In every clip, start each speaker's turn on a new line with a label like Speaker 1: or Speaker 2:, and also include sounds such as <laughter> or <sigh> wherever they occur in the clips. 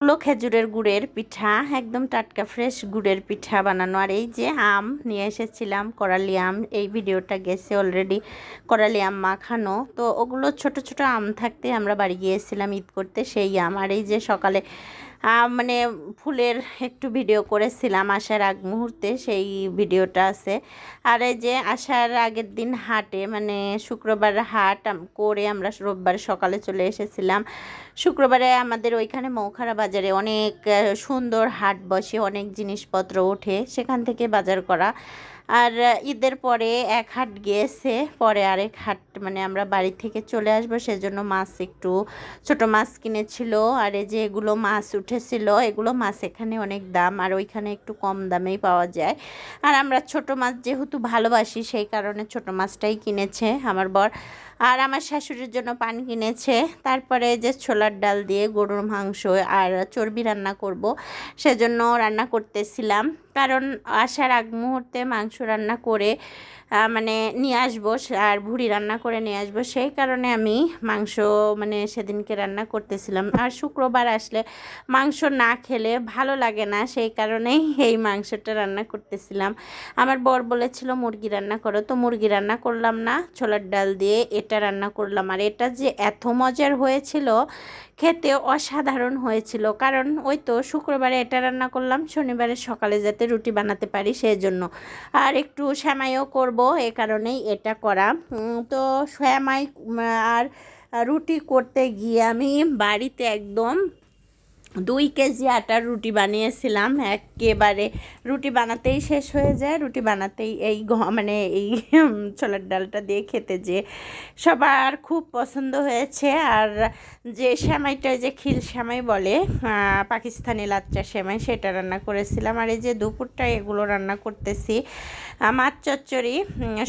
Speaker 1: হলো খেজুরের গুড়ের পিঠা, একদম টাটকা ফ্রেশ গুড়ের পিঠা বানানো। আর এই যে আম নিয়ে এসেছিলাম, করালি আম, এই ভিডিওটা গেছে অলরেডি করালি আম মাখানো। তো ওগুলো ছোট ছোট আম থাকতে আমরা বাড়ি গিয়েছিলাম ঈদ করতে, সেই আম। আর এই যে সকালে মানে ফুলের একটু ভিডিও করেছিলাম আসার আগ মুহূর্তে, সেই ভিডিওটা আছে। আর এই যে আসার আগের দিন হাটে মানে শুক্রবার হাট করে আমরা রোববার সকালে চলে এসেছিলাম। শুক্রবারে আমাদের ওইখানে মৌখারা বাজারে অনেক সুন্দর হাট বসে, অনেক জিনিসপত্র ওঠে, সেখান থেকে বাজার করা। আর ঈদের পরে এক হাট গিয়েছে, পরে আরেক হাট মানে আমরা বাড়ি থেকে চলে আসব, সেজন্য মাছ একটু, ছোট মাছ কিনেছিল। আর এই যে এগুলো মাছ উঠেছিল, এগুলো মাছ এখানে অনেক দাম আর ওইখানে একটু কম দামেই পাওয়া যায়। আর আমরা ছোট মাছ যেহেতু ভালোবাসি, সেই কারণে ছোট মাছটাই কিনেছে। আমার বর আর আমার শাশুড়ির জন্য পান কিনেছে। তারপরে যে ছোলার ডাল দিয়ে গরুর মাংস আর চর্বি রান্না করব, সেজন্য রান্না করতেছিলাম। কারণ আসার আগ মুহূর্তে মাংস রান্না করে মানে নিয়ে আসব আর ভুড়ি রান্না করে নিয়ে আসব, সেই কারণে আমি মাংস মানে সেদিনকে রান্না করতেছিলাম। আর শুক্রবার আসলে মাংস না খেলে ভালো লাগে না, সেই কারণেই এই মাংসটা রান্না করতেছিলাম। আমার বর বলেছিল, মুরগি রান্না করো। তো মুরগি রান্না করলাম না, ছোলার ডাল দিয়ে এটা রান্না করলাম। আর এটা যে এত মজার হয়েছিল, খেতে অসাধারণ হয়েছিল। কারণ ওই তো শুক্রবারে এটা রান্না করলাম, শনিবারে সকালে যাতে রুটি বানাতে পারি সেই জন্য আর একটু শ্যামাইও করব, এ কারণেই এটা করা। তো শ্যামাই আর রুটি করতে গিয়ে আমি বাড়িতে একদম দুই কেজি আটার রুটি বানিয়েছিলাম। একেবারে রুটি বানাতেই শেষ হয়ে যায়। রুটি বানাতেই এই মানে এই ছোলার ডালটা দিয়ে খেতে যে সবার খুব পছন্দ হয়েছে। আর যে শ্যামাইটা, যে খিল শ্যামাই বলে পাকিস্তানি লাচ্চা শ্যামাই, সেটা রান্না করেছিলাম। আর এই যে দুপুরটা এগুলো রান্না করতেছি। মাছ চচ্চড়ি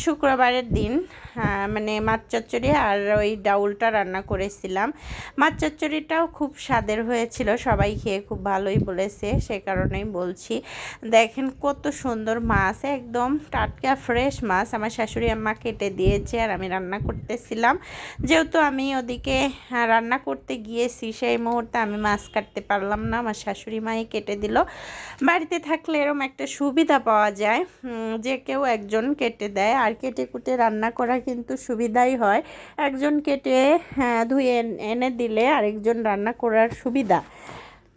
Speaker 1: শুক্রবারের দিন মানে মাছ চচ্চড়ি আর ওই ডাউলটা রান্না করেছিলাম। মাছ চচ্চড়িটাও খুব স্বাদের হয়েছিল। সবাই খেয়ে খুব ভালোই বলেছে সে কারণেই বলছি। দেখেন কত সুন্দর মাছ একদম টাটকা ফ্রেশ মাছ। আমার শাশুড়ি আম্মা কেটে দিয়েছে আর আমি রান্না করতেছিলাম। যেহেতু আমি ওদিকে রান্না করতে গিয়েছি সেই মুহূর্তে আমি মাছ কাটতে পারলাম না। আমার শাশুড়ি মাই কেটে দিল। বাড়িতে থাকলে এরম একটা সুবিধা পাওয়া যায় যে কেউ একজন কেটে দেয়। আর কেটে কুটে রান্না করা কিন্তু সুবিধাই হয়। একজন কেটে হ্যাঁ, ধুয়ে এনে দিলে আরেকজন রান্না করার সুবিধা।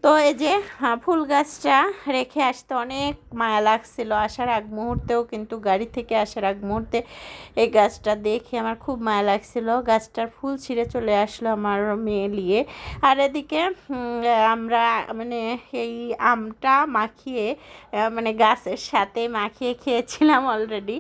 Speaker 1: তো এই যে ফুল গাছটা রেখে আসতে অনেক মায়া লাগছিল। আসার আগ মুহূর্তেও কিন্তু গাড়ি থেকে আসার আগ মুহূর্তে এই গাছটা দেখে আমার খুব মায়া লাগছিল। গাছটার ফুল ছিঁড়ে চলে আসলো আমার মেয়ে নিয়ে। আর এদিকে আমরা মানে এই আমটা মাখিয়ে মানে গাছের সাথে মাখিয়ে খেয়েছিলাম অলরেডি।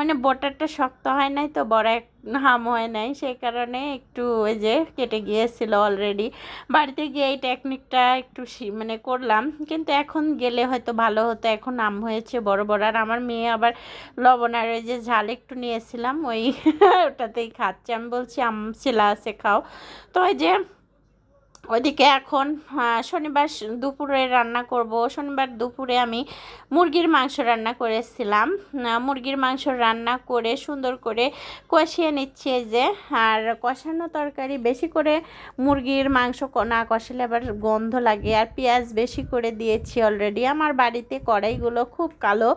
Speaker 1: মানে বোটারটা শক্ত হয় নাই তো, বড় এক হাম হয় নাই সেই কারণে একটু ওই যে কেটে গিয়েছিল অলরেডি বাড়িতে গিয়ে এই টেকনিকটা একটু মানে করলাম, কিন্তু এখন গেলে হয়তো ভালো হতো, এখন আম হয়েছে বড় বড়। আর আমার মেয়ে আবার লবণ আর ওই যে ঝাল একটু নিয়েছিলাম, ওই <laughs> ওটাতেই খাচ্ছে। আমি বলছি, আম শিলা আছে খাও। তো ওই যে ওইদিকে এখন শনিবার দুপুরে রান্না করব। শনিবার দুপুরে আমি মুরগির মাংস রান্না করেছিলাম মুরগির মাংস রান্না করে সুন্দর করে কষিয়ে নিচ্ছে যে। আর কষানো তরকারি বেশি করে মুরগির মাংস না কষালে আবার গন্ধ লাগে। আর পেঁয়াজ বেশি করে দিয়েছি অলরেডি আমার বাড়িতে কড়াইগুলো খুব কালো,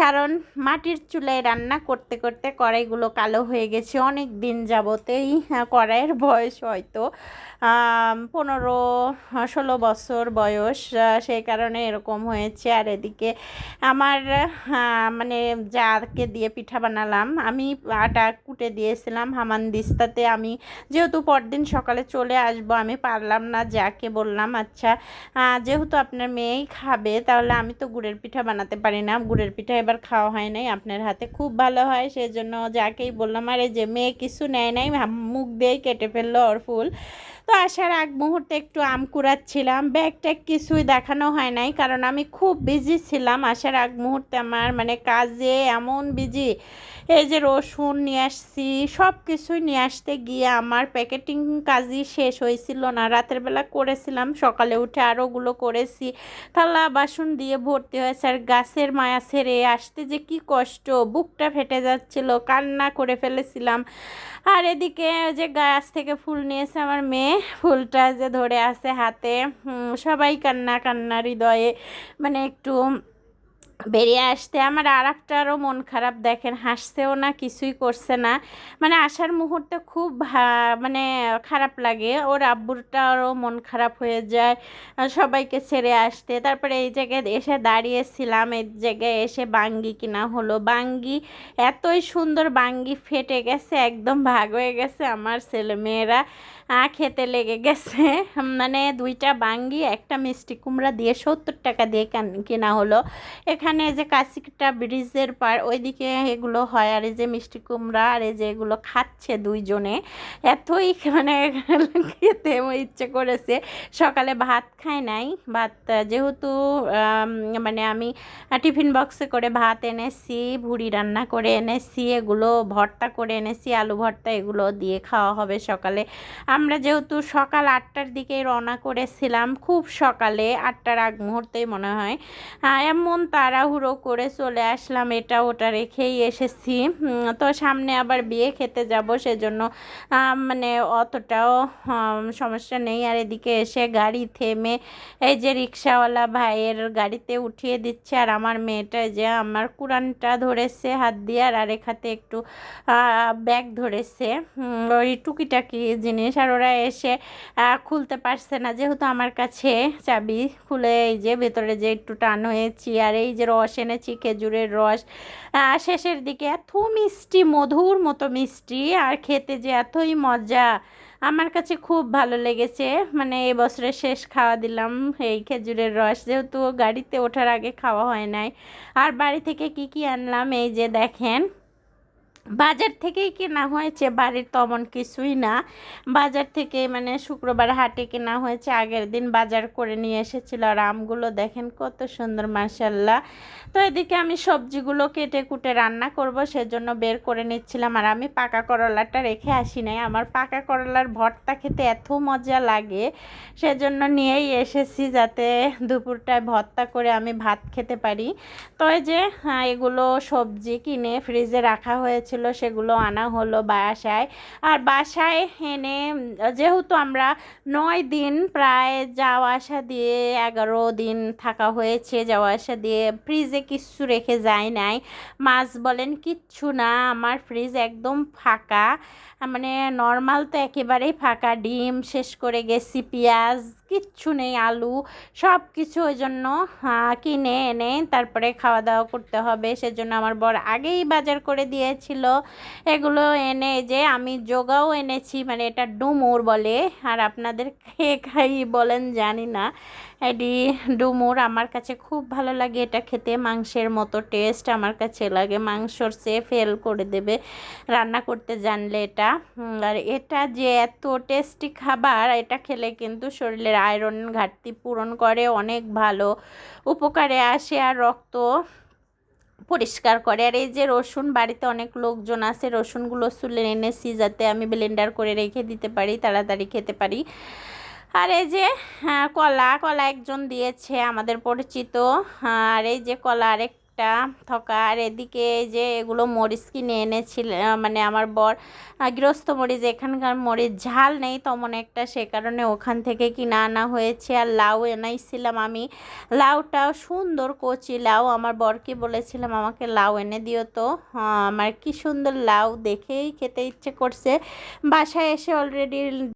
Speaker 1: কারণ মাটির চুলায় রান্না করতে করতে কড়াইগুলো কালো হয়ে গেছে অনেক দিন যাবতেই কড়াইয়ের বয়স হয়তো পনেরো ষোলো বছর বয়স সেই কারণে এরকম হয়েছে। আর এদিকে আমার মানে যাকে দিয়ে পিঠা বানালাম, আমি আটা কুটে দিয়েছিলাম হামান দিস্তাতে। আমি যেহেতু পরদিন সকালে চলে আসব, আমি পারলাম না, যাকে বললাম আচ্ছা যেহেতু আপনার মেয়েই খাবে, তাহলে আমি তো গুড়ের পিঠা বানাতে পারি না। গুড়ের পিঠা এবার খাওয়া হয় নাই, আপনার হাতে খুব ভালো হয়। সেই জন্য যাকেই বললাম, আরে যে মেয়ে কিছু নেয় নাই, মুখ দিয়েই কেটে ফেলল ওর ফুল। তো আসার আগ মুহূর্তে একটু আম কুড়াচ্ছিলাম। ব্যাগ ট্যাগ কিছুই দেখানো হয় নাই, কারণ আমি খুব বিজি ছিলাম। আসার আগ মুহূর্তে আমার মানে কাজে এমন বিজি এই যে রসুন নিয়ে আসছি, সব কিছুই নিয়ে আসতে গিয়ে আমার প্যাকেটিং কাজই শেষ হয়েছিল না। রাতের বেলা করেছিলাম, সকালে উঠে আরোগুলো করেছি। থালা, বাসন দিয়ে ভর্তি হয়েছে আর গাছের মায়া ছেড়ে আসতে যে কি কষ্ট, বুকটা ফেটে যাচ্ছিল, কান্না করে ফেলেছিলাম। আর এদিকে যে গাছ থেকে ফুল নিয়েছে আমার মেয়ে ফুলটা যে ধরে আছে হাতে সবাই কান্না কান্না হৃদয়ে মানে একটু বেরিয়ে আসতে আমার আর একটারও মন খারাপ দেখেন হাসছেও না কিছুই করছে না। মানে আসার মুহূর্তে খুব মানে খারাপ লাগে ওর আব্বুরটারও মন খারাপ হয়ে যায় সবাইকে ছেড়ে আসতে। তারপরে এই জায়গায় এসে দাঁড়িয়েছিলাম এই জায়গায় এসে বাঙ্গি কিনা হলো। বাঙ্গি এতই সুন্দর বাঙ্গি ফেটে গেছে একদম ভাগ হয়ে গেছে আমার ছেলে মেয়েরা আহ, খেতে লেগে গেছে। মানে দুইটা বাঙ্গি, একটা মিষ্টি কুমড়া দিয়ে সত্তর টাকা দিয়ে কেন- হলো। এখানে যে কাশিকটা ব্রিজের পার, ওইদিকে এগুলো হয় আর এই যে মিষ্টি কুমড়া আর এই যে এগুলো খাচ্ছে দুইজনে। এতই মানে খেতে ইচ্ছে করেছে। সকালে ভাত খাই নাই। ভাত যেহেতু মানে আমি টিফিন বক্সে করে ভাত এনেছি, ভুড়ি রান্না করে এনেছি, এগুলো ভর্তা করে এনেছি, আলু ভর্তা এগুলো দিয়ে খাওয়া হবে সকালে। আমরা যেহেতু সকাল আটটার দিকে রওনা করেছিলাম, খুব সকালে আটটার আগ মুহূর্তেই মনে হয় এমন তাড়াহুড়ো করে চলে আসলাম, এটা ওটা রেখেই এসেছি। তো সামনে আবার বিয়ে খেতে যাব, সেজন্য মানে অতটাও সমস্যা নেই। আর এদিকে এসে গাড়ি থেমে এই যে রিক্সাওয়ালা ভাইয়ের গাড়িতে উঠিয়ে দিচ্ছে, আর আমার মেয়েটা যে আমার কুরানটা ধরেছে হাত দিয়ে, আর আরেক হাতে একটু ব্যাগ ধরেছে। ওই টুকিটাকি জিনিস, আর ওরা এসে খুলতে পারছে না। যেহেতু আমার কাছে চাবি খুলে এই যে ভেতরে যে একটু টান হয়েছি, আর এই যে রস এনেছি, খেজুরের রস শেষের দিকে এত মিষ্টি, মধুর মতো মিষ্টি, আর খেতে যে এতই মজা, আমার কাছে খুব ভালো লেগেছে। মানে এই বছরের শেষ খাওয়া দিলাম এই খেজুরের রস। যেহেতু গাড়িতে ওঠার আগে খাওয়া হয় নাই, আর বাড়ি থেকে কি কি আনলাম এই যে দেখেন। বাজার থেকেই কেনা হয়েছে বাড়ির তেমন কিছুই না। বাজার থেকে মানে শুক্রবার হাটে কেনা হয়েছে আগের দিন বাজার করে নিয়ে এসেছিল আর আমগুলো দেখেন কত সুন্দর মাসাল্লাহ তো এদিকে আমি সবজিগুলো কেটে কুটে রান্না করব সেজন্য বের করে নিচ্ছিলাম। আর আমি পাকা করলাটা রেখে আসি নাই। আমার পাকা করলার ভর্তা খেতে এত মজা লাগে সেজন্য নিয়েই এসেছি যাতে দুপুরটায় ভর্তা করে আমি ভাত খেতে পারি। তো এই যে হ্যাঁ, এগুলো সবজি কিনে ফ্রিজে রাখা হয়েছিল সেগুলো আনা হলো বাসায়। আর বাসায় এনে যেহেতু আমরা নয় দিন প্রায় যাওয়া আসা দিয়ে এগারো দিন থাকা হয়েছে, যাওয়া আসা দিয়ে ফ্রিজে কিচ্ছু রেখে যায় নাই। মাছ বলেন, কিচ্ছু না, আমার ফ্রিজ একদম ফাঁকা। মানে নর্মাল তো একেবারেই ফাঁকা। ডিম শেষ করে গেছি, পেঁয়াজ কিচ্ছু নেই, আলু সব কিছু ওই জন্য কিনে এনে তারপরে খাওয়া দাওয়া করতে হবে। সেজন্য আমার বর আগেই বাজার করে দিয়েছিল। এগুলো এনে যে আমি যোগাও এনেছি মানে এটা ডুমুর বলে, আর আপনাদের খেয়ে খাই বলেন জানি না। এটি ডুমুর আমার কাছে খুব ভালো লাগে, এটা খেতে মাংসের মতো টেস্ট আমার কাছে লাগে। মাংসর সে ফেল করে দেবে, রান্না করতে জানলে এটা। আর এটা যে এত টেস্টি খাবার, এটা খেলে কিন্তু শরীরের আয়রন ঘাটতি পূরণ করে, অনেক ভালো উপকারে আসে আর রক্ত পরিষ্কার করে। আর এই যে রসুন, বাড়িতে অনেক লোকজন আছে, রসুনগুলো চুলে এনেছি যাতে আমি ব্লেন্ডার করে রেখে দিতে পারি, তাড়াতাড়ি খেতে পারি। আর এই যে কলা কলা একজন দিয়েছে আমাদের পরিচিত। আর এই যে কলা আরেকটা থকা। আর এদিকে যে এগুলো মরিচ কিনে এনেছিল মানে আমার বর গৃহস্থ মরিচ, এখানকার মরিচ ঝাল নেই তেমন একটা, সে কারণে ওখান থেকে কিনে আনা হয়েছে। আর লাউ এনাইছিলাম আমি। লাউটাও সুন্দর কচি লাউ, আমার বরকে বলেছিলাম, আমাকে লাউ এনে দিও তো। আমার কি সুন্দর লাউ, দেখেই খেতে ইচ্ছে করছে। বাসায় এসে অলরেডি